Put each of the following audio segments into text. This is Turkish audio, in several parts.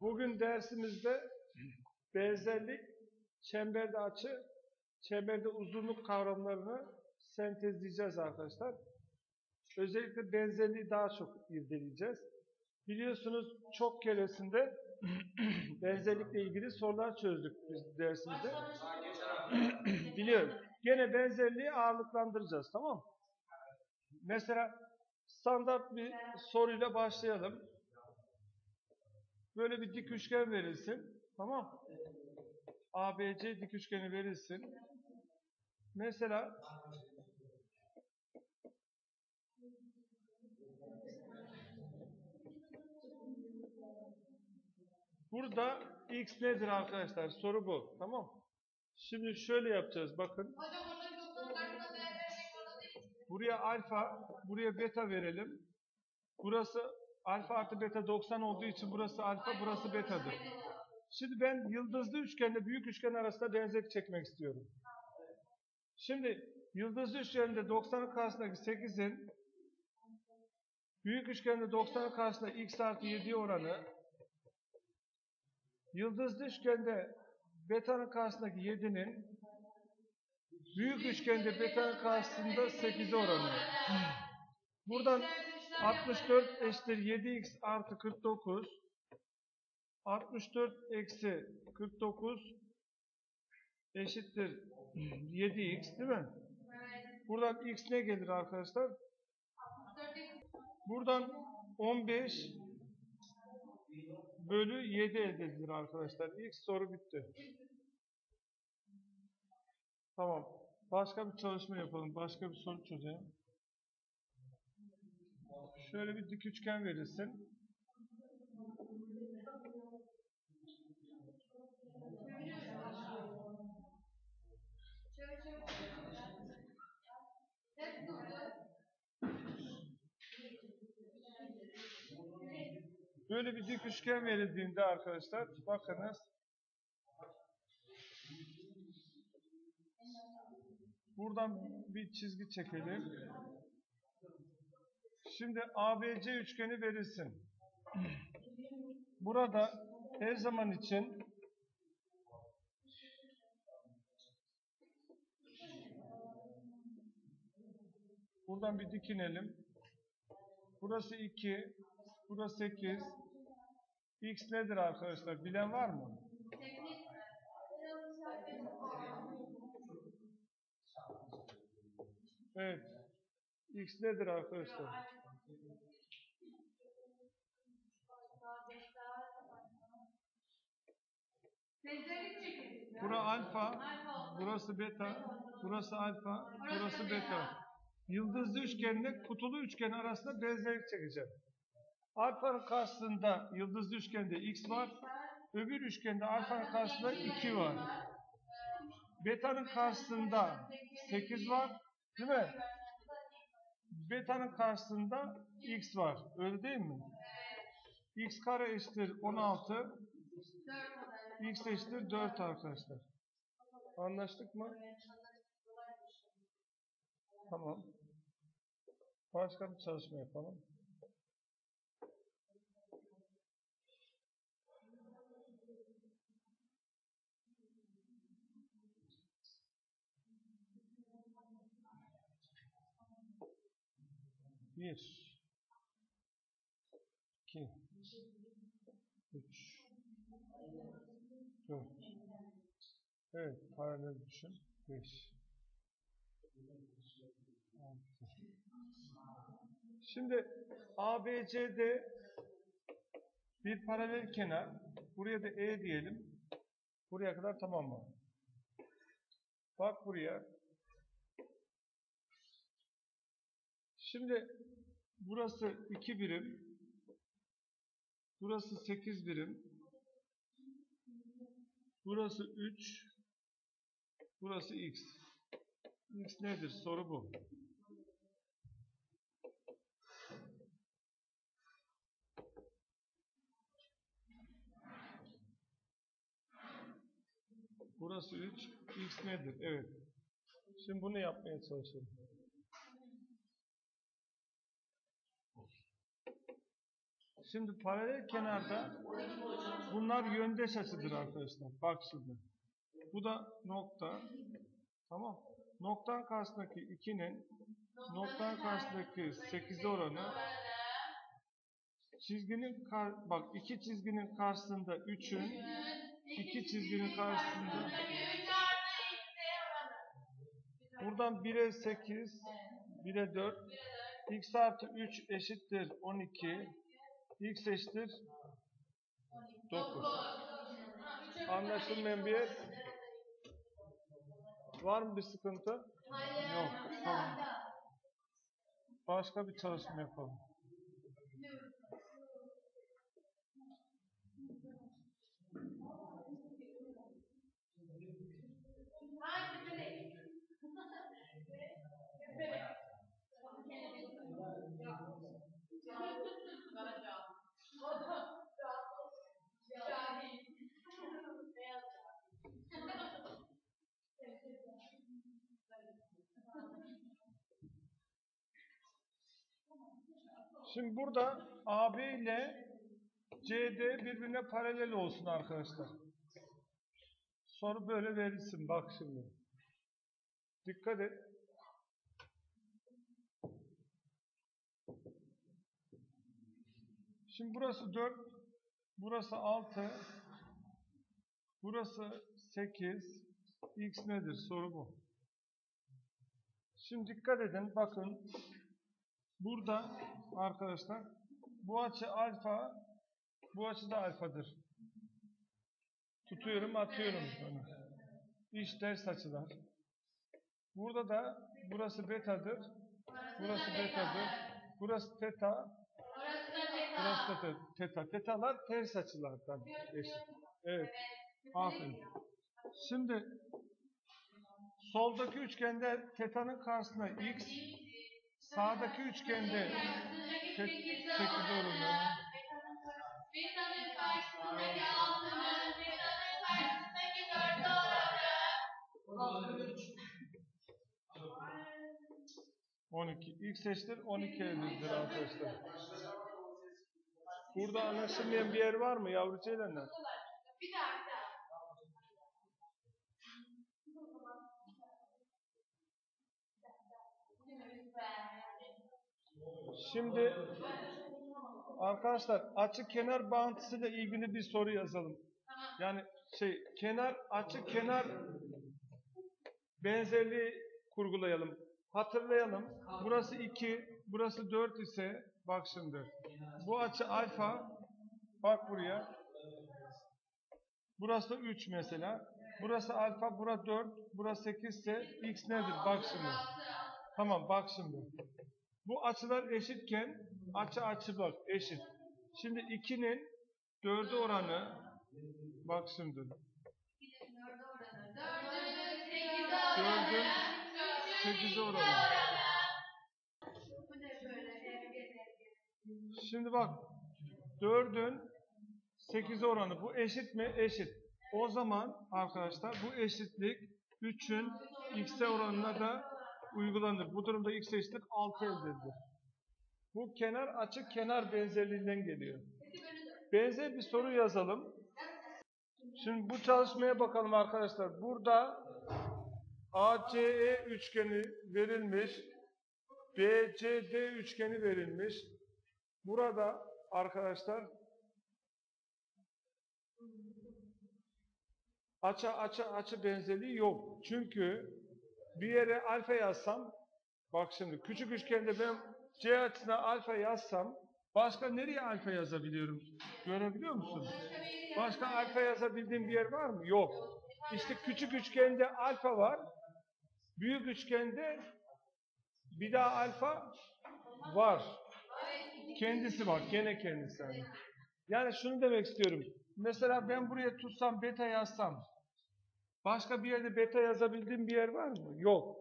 Bugün dersimizde benzerlik, çemberde açı, çemberde uzunluk kavramlarını sentezleyeceğiz arkadaşlar. Özellikle benzerliği daha çok irdeleyeceğiz. Biliyorsunuz çok keresinde benzerlikle ilgili sorular çözdük biz dersimizde. Biliyorum. Gene benzerliği ağırlıklandıracağız tamam mı? Mesela standart bir soruyla başlayalım. Böyle bir dik üçgen verilsin. Tamam? ABC dik üçgeni verilsin. Mesela burada x nedir arkadaşlar? Soru bu. Tamam Şimdi şöyle yapacağız. Bakın. Buraya alfa, buraya beta verelim. Burası alfa artı beta 90 olduğu için burası alfa, burası betadır. Şimdi ben yıldızlı üçgenle büyük üçgen arasında benzerlik çekmek istiyorum. Şimdi yıldızlı üçgende 90'ın karşısındaki 8'in büyük üçgende 90'ın karşısında x artı 7 oranı yıldızlı üçgende beta'nın karşısındaki 7'nin büyük üçgende beta'nın karşısında 8'e oranı. Buradan 64 eşittir 7x artı 49 64 eksi 49 eşittir 7x değil mi? Buradan x ne gelir arkadaşlar? Buradan 15 bölü 7 elde edilir arkadaşlar. İlk soru bitti. Tamam. Başka bir çalışma yapalım. Başka bir soru çözelim. Şöyle bir dik üçgen verilsin. Böyle bir dik üçgen verildiğinde arkadaşlar bakınız buradan bir çizgi çekelim. Şimdi ABC üçgeni verilsin. Burada her zaman için buradan bir dikinelim. Burası 2, burası 8. X nedir arkadaşlar? Bilen var mı? Evet. X nedir arkadaşlar? Bura alfa, burası beta, burası alfa, burası beta. Yıldızlı üçgenle kutulu üçgen arasında benzerlik çekeceğim. Alfanın karşısında yıldızlı üçgende x var. Öbür üçgende alfanın karşısında 2 var. Beta'nın karşısında 8 var. Değil mi? Beta'nın karşısında x var. Öyle değil mi? x kare eşittir 16. x eşittir 4 arkadaşlar. Anlaştık mı? Tamam. Başka bir çalışma yapalım. Bir, iki, Evet, paralel düşün. Beş. altı. Şimdi ABCD bir paralel kenar. Buraya da E diyelim. Buraya kadar tamam mı? Bak buraya. Şimdi burası 2 birim. Burası 8 birim. Burası 3. Burası x. x nedir? Soru bu. Burası 3. X nedir? Evet. Şimdi bunu yapmaya çalışalım. Şimdi paralel kenarda bu Bunlar yöndeş açıdır arkadaşlar. Bak şimdi. Bu da nokta. Tamam. Noktanın karşısındaki 2'nin noktanın karşısındaki 8'e oranı çizginin kar bak iki çizginin karşısında 3'ün iki çizginin karşısında buradan 1'e 8 1'e 4 x artı 3 eşittir 12 x eşittir 9 anlaşılmayan bir var mı bir sıkıntı? Yok. Tamam. Başka bir çalışma yapalım. Şimdi burada AB ile CD birbirine paralel olsun arkadaşlar. Soru böyle verilsin. Bak şimdi. Dikkat et. Şimdi burası 4, burası 6, burası 8. X nedir? Soru bu. Şimdi dikkat edin. Bakın. Burada arkadaşlar bu açı alfa, bu açı da alfadır. Tutuyorum, atıyorum bunu. İş ters açılar. Burada da burası betadır, burası betadır, burası teta, burası da te- teta. Tetalar ters açılardan eşit. Evet, aferin. Şimdi soldaki üçgende tetanın karşısına x, sağdaki üçgende tek, 8 oranı. Betanın karşısındaki altının, betanın karşısındaki dörtte oranı. 12. X eşittir 12 elimizdir arkadaşlar. Burada anlaşılmayan bir yer var mı yavru ceylanlar? Bir daha Şimdi arkadaşlar açı kenar bağıntısıyla ilgili bir soru yazalım. Yani şey kenar açı kenar benzerliği kurgulayalım. Hatırlayalım. Burası 2, burası 4 ise bak şimdi. Bu açı alfa. Bak buraya. Burası 3 mesela. Burası alfa, burası 4, burası 8 ise x nedir? Bak şimdi. Tamam bak şimdi. Bu açılar eşitken açı açı bak eşit. Şimdi 2'nin 4'e oranı bak şimdi. Dördün Dördün sekize oranı. 8'e oranı. Şimdi bak 4'ün 8'e oranı bu eşit mi? Eşit. O zaman arkadaşlar bu eşitlik 3'ün x'e oranına da uygulanır. Bu durumda x eşittir 6 elde edilir. Bu kenar açı kenar benzerliğinden geliyor. Benzer bir soru yazalım. Şimdi bu çalışmaya bakalım arkadaşlar. Burada ACE üçgeni verilmiş. BCD üçgeni verilmiş. Burada arkadaşlar açı açı açı benzerliği yok. Çünkü bir yere alfa yazsam bak şimdi küçük üçgende ben C açısına alfa yazsam başka nereye alfa yazabiliyorum? Görebiliyor musun? Başka alfa yazabildiğim bir yer var mı? Yok. İşte küçük üçgende alfa var. Büyük üçgende bir daha alfa var. Kendisi var. Gene kendisi. Yani. şunu demek istiyorum. Mesela ben buraya tutsam beta yazsam başka bir yerde beta yazabildiğim bir yer var mı? Yok.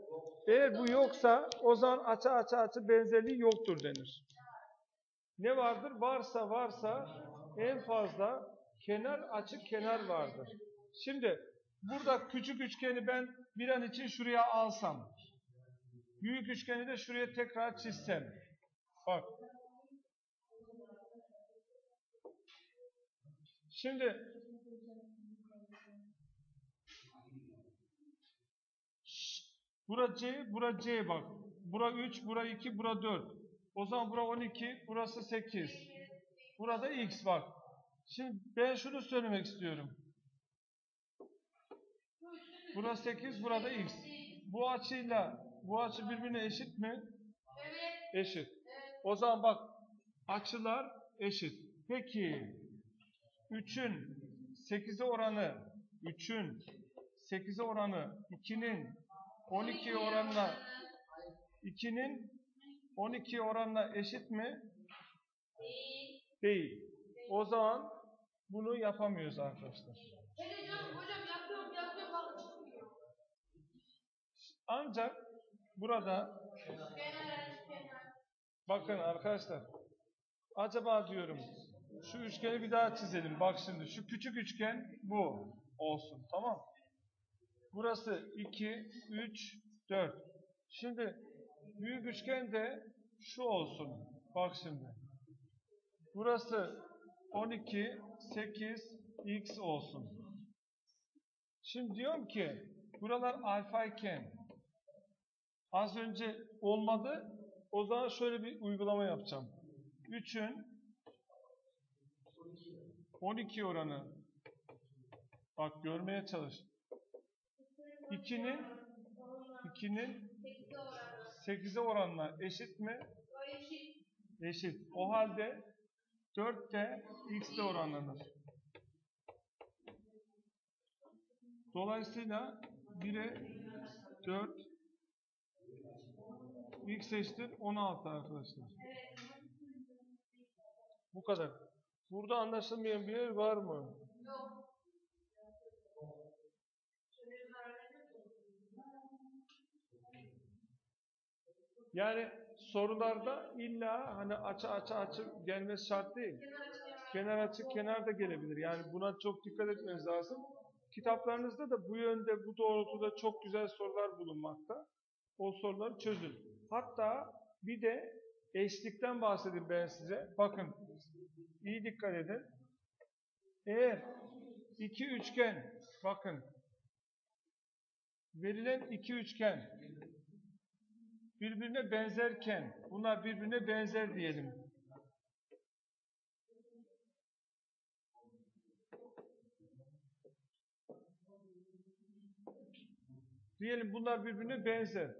Eğer bu yoksa o zaman açı açı açı benzerliği yoktur denir. Ne vardır? Varsa varsa en fazla kenar açı kenar vardır. Şimdi burada küçük üçgeni ben bir an için şuraya alsam. Büyük üçgeni de şuraya tekrar çizsem. Bak. Şimdi Bura C, bura C bak. Bura 3, bura 2, bura 4. O zaman bura 12, burası 8. Burada X bak. Şimdi ben şunu söylemek istiyorum. Burası 8, burada X. Bu açıyla bu açı birbirine eşit mi? Evet. Eşit. O zaman bak açılar eşit. Peki 3'ün 8'e oranı 3'ün 8'e oranı 2'nin 12 oranına 2'nin 12 oranına eşit mi? Değil. O zaman bunu yapamıyoruz arkadaşlar. Canım hocam yapıyorum yapıyorum bak çıkmıyor. Ancak burada bakın arkadaşlar acaba diyorum şu üçgeni bir daha çizelim. Bak şimdi şu küçük üçgen bu olsun tamam. Burası 2, 3, 4. Şimdi büyük üçgen de şu olsun. Bak şimdi. Burası 12, 8, x olsun. Şimdi diyorum ki buralar alfa iken az önce olmadı. O zaman şöyle bir uygulama yapacağım. 3'ün 12 oranı bak görmeye çalış. 2'nin 2'nin Sekize 8'e oranı. oranına eşit mi? O eşit. O halde 4 de x'le oranlanır. Dolayısıyla 1'e 4 x eşittir 16 arkadaşlar. Bu kadar. Burada anlaşılmayan bir yer var mı? Yok. Yani sorularda illa hani açı açı açı gelmesi şart değil. Kenar açı kenar da gelebilir. Yani buna çok dikkat etmeniz lazım. Kitaplarınızda da bu yönde, bu doğrultuda çok güzel sorular bulunmakta. O soruları çözün. Hatta bir de eşlikten bahsedeyim ben size. Bakın, iyi dikkat edin. Eğer iki üçgen, bakın, verilen iki üçgen birbirine benzerken, bunlar birbirine benzer diyelim. Diyelim bunlar birbirine benzer.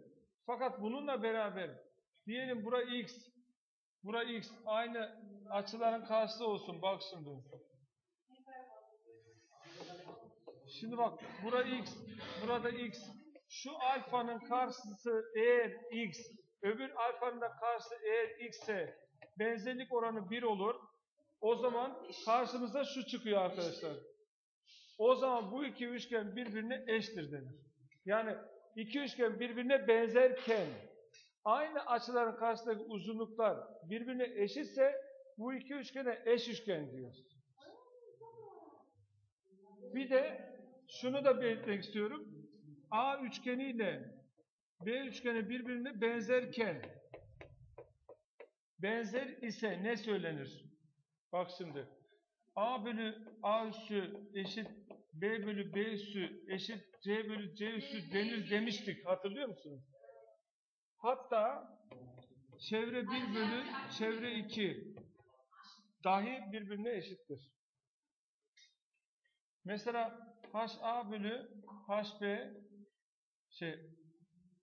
Fakat bununla beraber diyelim bura x, bura x aynı açıların karşısı olsun. Bak şimdi. Şimdi bak bura x, burada x. Şu alfanın karşısı eğer x, öbür alfanın da karşısı eğer x ise benzerlik oranı 1 olur. O zaman karşımıza şu çıkıyor arkadaşlar. O zaman bu iki üçgen birbirine eşittir denir. Yani iki üçgen birbirine benzerken aynı açıların karşısındaki uzunluklar birbirine eşitse bu iki üçgene eş üçgen diyoruz. Bir de şunu da belirtmek istiyorum. A üçgeni ile B üçgeni birbirine benzerken benzer ise ne söylenir? Bak şimdi. A bölü A üssü eşit B bölü B üssü eşit C bölü C üssü denir demiştik. Hatırlıyor musunuz? Hatta çevre 1 bölü çevre 2 dahi birbirine eşittir. Mesela HA bölü HB şey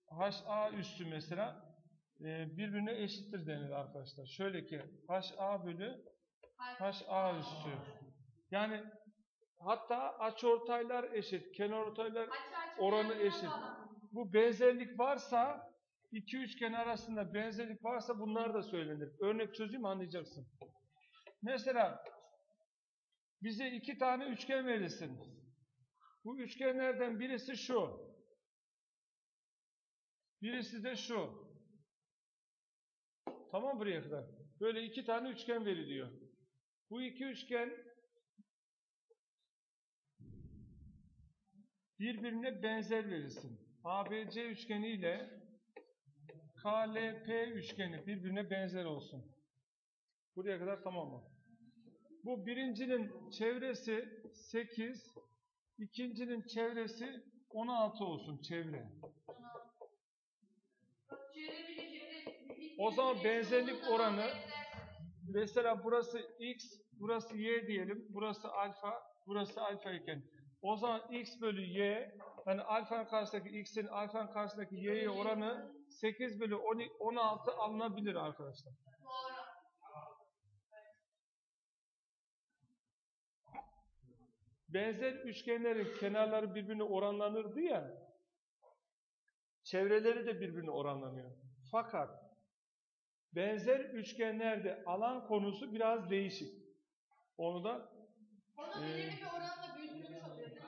HA üssü mesela e, birbirine eşittir denir arkadaşlar. Şöyle ki HA bölü HA üssü. Yani hatta açıortaylar eşit, kenarortaylar oranı eşit. Bu benzerlik varsa iki üçgen arasında benzerlik varsa bunlar da söylenir. Örnek çözeyim anlayacaksın. Mesela bize iki tane üçgen verilsin. Bu üçgenlerden birisi şu. Birisi de şu. Tamam buraya kadar. Böyle iki tane üçgen veriliyor. Bu iki üçgen birbirine benzer verilsin. ABC üçgeni ile KLP üçgeni birbirine benzer olsun. Buraya kadar tamam mı? Bu birincinin çevresi 8, ikincinin çevresi 16 olsun çevre. O zaman benzerlik oranı mesela burası x, burası y diyelim. Burası alfa, burası alfa iken. O zaman x bölü y, hani alfanın karşısındaki x'in alfanın karşısındaki y'ye oranı 8 bölü 12 16 alınabilir arkadaşlar. Benzer üçgenlerin kenarları birbirine oranlanırdı ya, çevreleri de birbirine oranlanıyor. Fakat benzer üçgenlerde alan konusu biraz değişik. Onu da Onu belirli bir oranla büyütülmüş oluyor değil mi?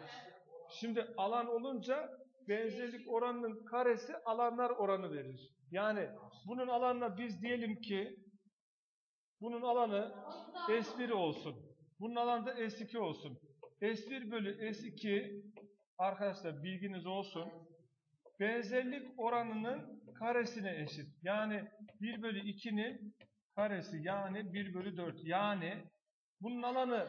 Şimdi alan olunca benzerlik oranının karesi alanlar oranı verir. Yani bunun alanına biz diyelim ki bunun alanı S1 olsun. Bunun alanı da S2 olsun. S1 bölü S2 arkadaşlar bilginiz olsun. Benzerlik oranının karesine eşit. Yani 1 bölü 2'nin karesi yani 1 bölü 4. Yani bunun alanı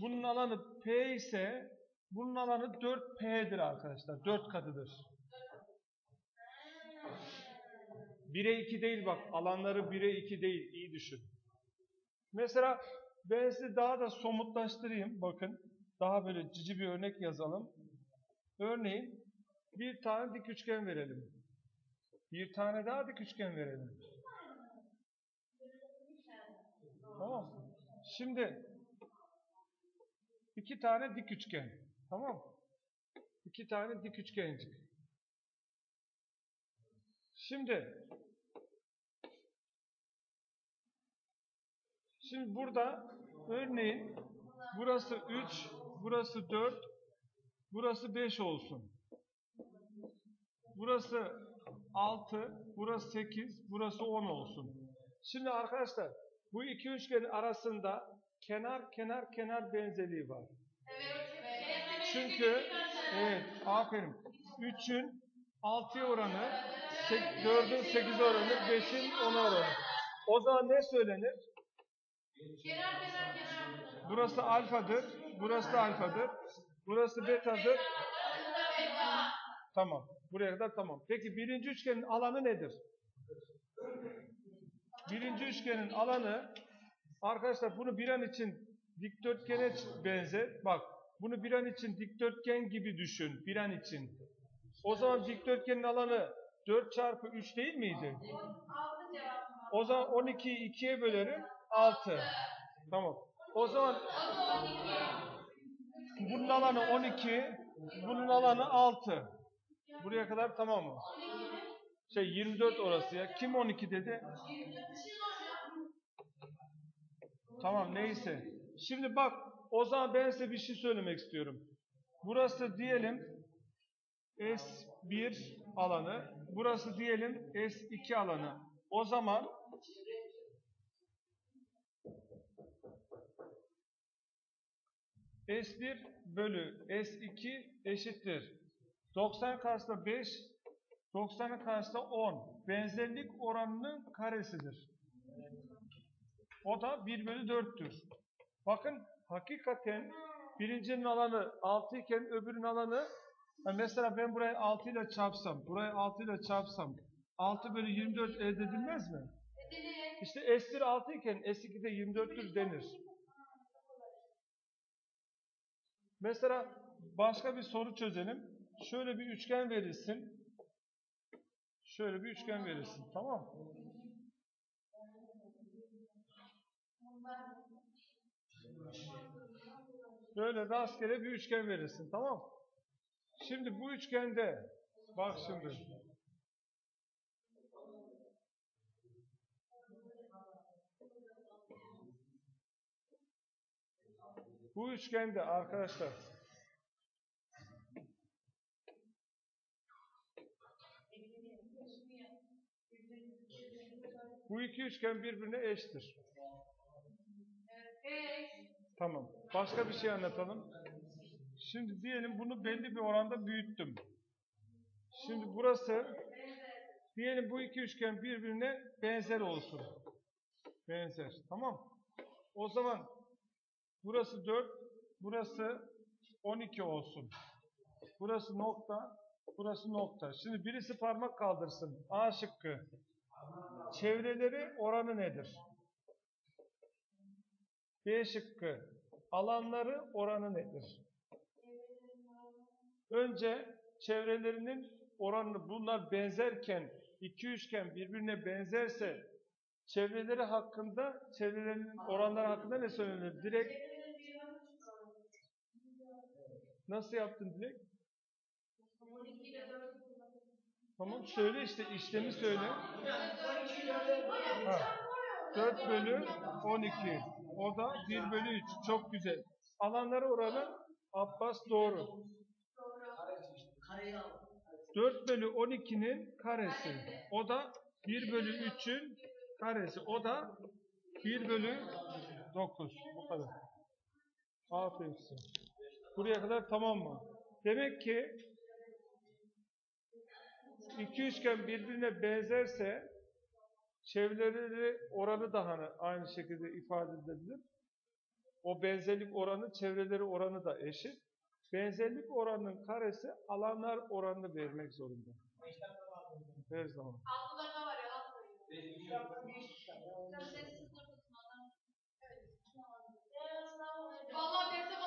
bunun alanı P ise bunun alanı 4P'dir arkadaşlar. 4 katıdır. 1'e 2 değil bak. Alanları 1'e 2 değil. İyi düşün. Mesela ben size daha da somutlaştırayım. Bakın. Daha böyle cici bir örnek yazalım. Örneğin bir tane dik üçgen verelim. Bir tane daha dik üçgen verelim. Tamam. Şimdi iki tane dik üçgen. Tamam? İki tane dik üçgencik. Şimdi Şimdi burada örneğin burası 3, burası 4, burası 5 olsun. Burası 6, burası 8, burası 10 olsun. Şimdi arkadaşlar bu iki üçgenin arasında kenar kenar kenar benzerliği var. Çünkü evet aferin 3'ün 6'ya oranı 4'ün 8 oranı 5'in 10 oranı. O zaman ne söylenir? Burası alfadır, burası alfadır, burası betadır. Tamam. Buraya kadar tamam. Peki birinci üçgenin alanı nedir? Birinci üçgenin alanı arkadaşlar bunu bir an için dikdörtgene benzer. Bak bunu bir an için dikdörtgen gibi düşün. Bir an için. O zaman dikdörtgenin alanı 4 çarpı 3 değil miydi? O zaman 12'yi 2'ye bölerim 6. Tamam. O zaman bunun alanı 12, bunun alanı 6. Buraya kadar tamam mı? Şey 24 orası ya. Kim 12 dedi? Tamam neyse. Şimdi bak o zaman ben size bir şey söylemek istiyorum. Burası diyelim S1 alanı. Burası diyelim S2 alanı. O zaman S1 bölü S2 eşittir. 90 karşısında 5, 90'ın karşısında 10. Benzerlik oranının karesidir. O da 1 bölü 4'tür. Bakın hakikaten birincinin alanı 6 iken öbürünün alanı mesela ben burayı 6 ile çarpsam, burayı 6 ile çarpsam 6 bölü 24 elde edilmez mi? İşte S1 6 iken S2 de 24'tür denir. Mesela başka bir soru çözelim. Şöyle bir üçgen verilsin. Şöyle bir üçgen verilsin. Tamam? Böyle rastgele bir üçgen verirsin. Tamam? Şimdi bu üçgende bak şimdi. Bu üçgende arkadaşlar bu iki üçgen birbirine eşittir. Tamam. Başka bir şey anlatalım. Şimdi diyelim bunu belli bir oranda büyüttüm. Şimdi burası diyelim bu iki üçgen birbirine benzer olsun. Benzer. Tamam. O zaman burası 4, burası 12 olsun. Burası nokta, Burası nokta. Şimdi birisi parmak kaldırsın. A şıkkı. Çevreleri oranı nedir? B şıkkı. Alanları oranı nedir? Önce çevrelerinin oranını bunlar benzerken iki üçgen birbirine benzerse çevreleri hakkında çevrelerinin oranları hakkında ne söylenir? Direkt nasıl yaptın Dilek? 12 ile 4 Tamam söyle işte işlemi söyle. Ha, 4 4 bölü 12. O da 1 bölü 3. Çok güzel. Alanları oranı Abbas doğru. 4 bölü 12'nin karesi. O da 1 bölü 3'ün karesi. O da 1 bölü 9. Bu kadar. Aferin. Buraya kadar tamam mı? Demek ki iki üçgen birbirine benzerse çevreleri oranı da hani aynı şekilde ifade edilebilir. O benzerlik oranı çevreleri oranı da eşit. Benzerlik oranının karesi alanlar oranını vermek zorunda. Her zaman. Altıda ne var durmasın adam. Evet. Vallahi